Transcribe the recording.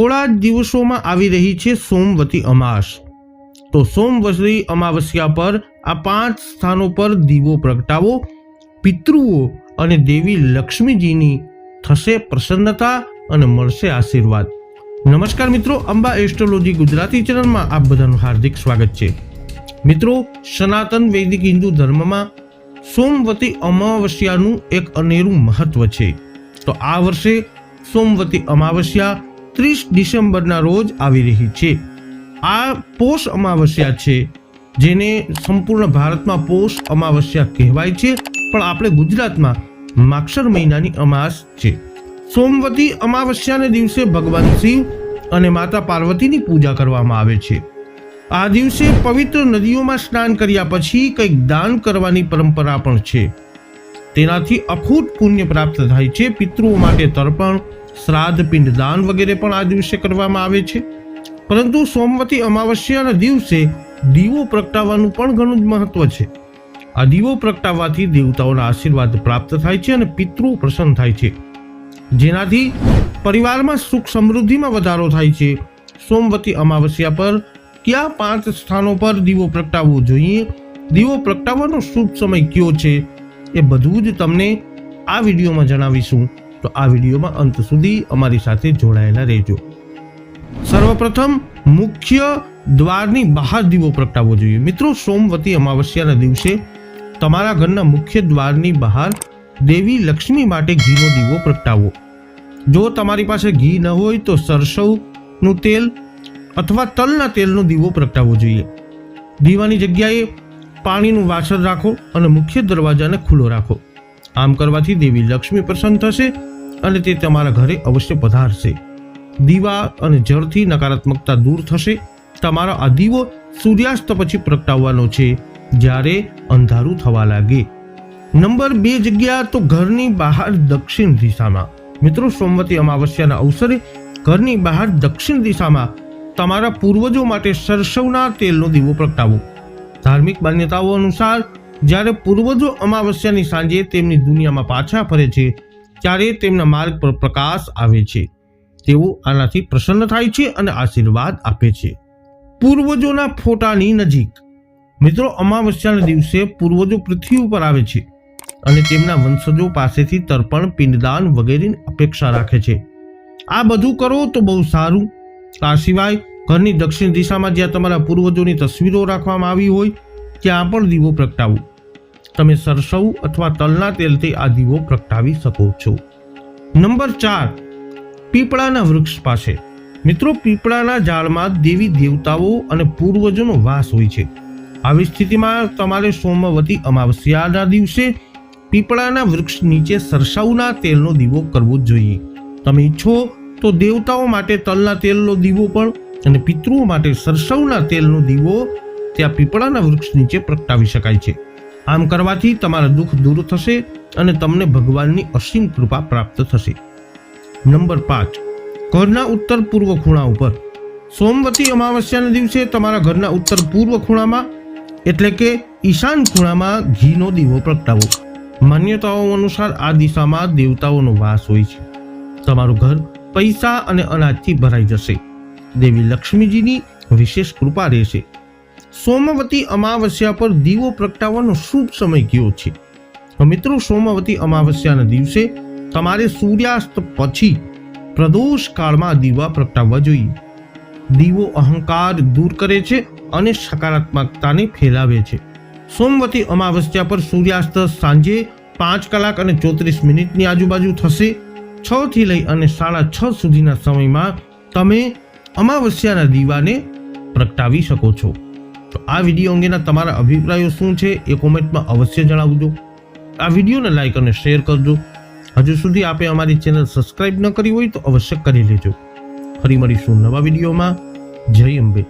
થોડા જ દિવસોમાં આવી રહી છે સોમવતી અમાસ. તો સોમવતી અમાવસ્યા પર આ પાંચ સ્થાનો પર દીવો પ્રગટાવો. પિતૃઓ અને દેવી લક્ષ્મીજીની થશે પ્રસન્નતા અને મળશે આશીર્વાદ. નમસ્કાર મિત્રો, અંબા એસ્ટ્રોલોજી ગુજરાતી ચેનલમાં આપ બધાનું હાર્દિક સ્વાગત છે. મિત્રો, સનાતન વૈદિક હિન્દુ ધર્મમાં સોમવતી અમાવસ્યાનું એક અનેરું મહત્વ છે. તો આ વર્ષે સોમવતી અમાવસ્યા ત્રીસ ડિસેમ્બરના રોજ આવી રહી છે. આ પોષ અમાવસ્યા છે, જેને સંપૂર્ણ ભારતમાં પોષ અમાવસ્યા કહેવાય છે, પણ આપણે ગુજરાતમાં માક્ષર મહિનાની અમાસ છે. સોમવતી અમાવસ્યાને દિવસે ભગવાન શિવ અને માતા પાર્વતીની પૂજા કરવામાં આવે છે. આ દિવસે પવિત્ર નદીઓમાં સ્નાન કર્યા પછી કંઈક દાન કરવાની પરંપરા પણ છે. તેનાથી અખૂટ પુણ્ય પ્રાપ્ત થાય છે, પિતૃઓ માટે તર્પણ શ્રાદ્ધ પિંડદાન વગેરે પણ આ દિવસે કરવામાં આવે છે. પરંતુ સોમવતી અમાવસ્યાના દિવસે દીવો પ્રગટાવવાનું પણ ઘણું જ મહત્વ છે. આ દીવો પ્રગટાવવાથી દેવતાઓના આશીર્વાદ પ્રાપ્ત થાય છે અને પિતૃ પ્રસન્ન થાય છે. જેનાથી પરિવારમાં સુખ સમૃદ્ધિમાં વધારો થાય છે. સોમવતી અમાવસ્યા પર કયા પાંચ સ્થાનો પર દીવો પ્રગટાવવો જોઈએ? દીવો પ્રગટાવવાનો શુભ સમય કયો છે? એ બધું જ તમને આ વિડીયોમાં જણાવીશું. તો આ વિડીયોમાં અંત સુધી અમારી સાથે જોડાયેલા રહેજો. સર્વપ્રથમ મુખ્ય દ્વારની બહાર દીવો પ્રગટાવવો જોઈએ. મિત્રો, સોમવતી અમાવસ્યાના દિવસે તમારા ઘરના મુખ્ય દ્વારની બહાર દેવી લક્ષ્મી માટે ઘીનો દીવો પ્રગટાવો. જો તમારી પાસે ઘી ન હોય તો સરસવનું તેલ અથવા તલના તેલનો દીવો પ્રગટાવવો જોઈએ. દીવાની જગ્યાએ પાણીનું વાસણ રાખો અને મુખ્ય દરવાજાને ખુલ્લો રાખો. આમ કરવાથી દેવી લક્ષ્મી પ્રસન્ન થશે અને તે તમારા ઘરે અવશ્ય પધારશે. દીવા અને જળથી નકારાત્મકતા દૂર થશે. તમારો આ દીવો સૂર્યાસ્ત પછી પ્રગટાવવાનો છે, જ્યારે અંધારું થવા લાગે. નંબર બે જગ્યા તો ઘરની બહાર દક્ષિણ દિશામાં. મિત્રો, સોમવતી અમાવસ્યાના અવસરે ઘરની બહાર દક્ષિણ દિશામાં તમારા પૂર્વજો માટે સરસવના તેલનો દીવો પ્રગટાવો. ધાર્મિક માન્યતાઓ અનુસાર જ્યારે પૂર્વજો અમાવસ્યાની સાંજે તેમની દુનિયામાં પાછા ફરે છે, ત્યારે તેમના માર્ગ પર પ્રકાશ આવે છે. તેઓ આનાથી પ્રસન્ન થાય છે અને આશીર્વાદ આપે છે. પૂર્વજોના ફોટાની નજીક. મિત્રો, અમાવસ્યાના દિવસે પૂર્વજો પૃથ્વી ઉપર આવે છે અને તેમના વંશજો પાસેથી તર્પણ, પિંડદાન વગેરેની અપેક્ષા રાખે છે. આ બધું કરો તો બહુ સારું. આ સિવાય ઘરની દક્ષિણ દિશામાં જ્યાં તમારા પૂર્વજોની તસવીરો રાખવામાં આવી હોય, ત્યાં પણ દીવો પ્રગટાવો. તમે સરસવ અથવા તલના તેલથી આ દીવો પ્રગટાવી શકો છો. નંબર ચાર, પીપળાના વૃક્ષ પાસે. મિત્રો, પીપળાના ઝાડમાં દેવી દેવતાઓ અને પૂર્વજોનો વાસ હોય છે. આવી સ્થિતિમાં તમારે સોમવતી અમાવસ્યાના દિવસે પીપળાના વૃક્ષ નીચે સરસવના તેલનો દીવો કરવો જોઈએ. તમે ઈચ્છો તો દેવતાઓ માટે તલના તેલનો દીવો પણ અને પિતૃઓ માટે સરસવના તેલનો દીવો ત્યાં પીપળાના વૃક્ષ નીચે પ્રગટાવી શકાય છે. આમ કરવાથી તમારા દુઃખ દૂર થશે અને તમને ભગવાનની અસીમ કૃપા પ્રાપ્ત થશે. નંબર પાંચ. ઘરના ઉત્તર પૂર્વ ખૂણા ઉપર. સોમવતી અમાવસ્યાના દિવસે તમારા ઘરના ઉત્તર પૂર્વ ખૂણામાં, એટલે કે ઈશાન ખૂણામાં ઘીનો દીવો પ્રગટાવો. માન્યતાઓ અનુસાર આ દિશામાં દેવતાઓનો વાસ હોય છે. તમારું ઘર પૈસા અને અનાજથી ભરાઈ જશે. દેવી લક્ષ્મીજીની વિશેષ કૃપા રહેશે. સોમવતી અમાવસ્યા પર દીવો પ્રગટાવવાનો શુભ સમય કયો છે. મિત્રો, સોમવતી અમાવસ્યાના દિવસે તમારે સૂર્યાસ્ત પછી પ્રદોષ કાળમાં દીવા પ્રગટાવવા જોઈએ. દીવો અહંકાર દૂર કરે છે અને સકારાત્મકતાને ફેલાવે છે. સોમવતી અમાવસ્યા પર સૂર્યાસ્ત સાંજે પાંચ કલાક અને ચોત્રીસ મિનિટની આજુબાજુ થશે. છ થી લઈ અને સાડા છ સુધીના સમયમાં તમે અમાવસ્યાના દીવાને પ્રગટાવી શકો છો. તો આ વીડિયો અંગેના તમારા અભિપ્રાયો શું છે એ કોમેન્ટમાં અવશ્ય જણાવજો. આ વિડીયોને લાઇક અને શેર કરજો. હજુ સુધી આપે અમારી ચેનલ સબસ્ક્રાઇબ ન કરી હોય તો અવશ્ય કરી લેજો. ફરી મળીશું નવા વિડીયોમાં. જય અંબે.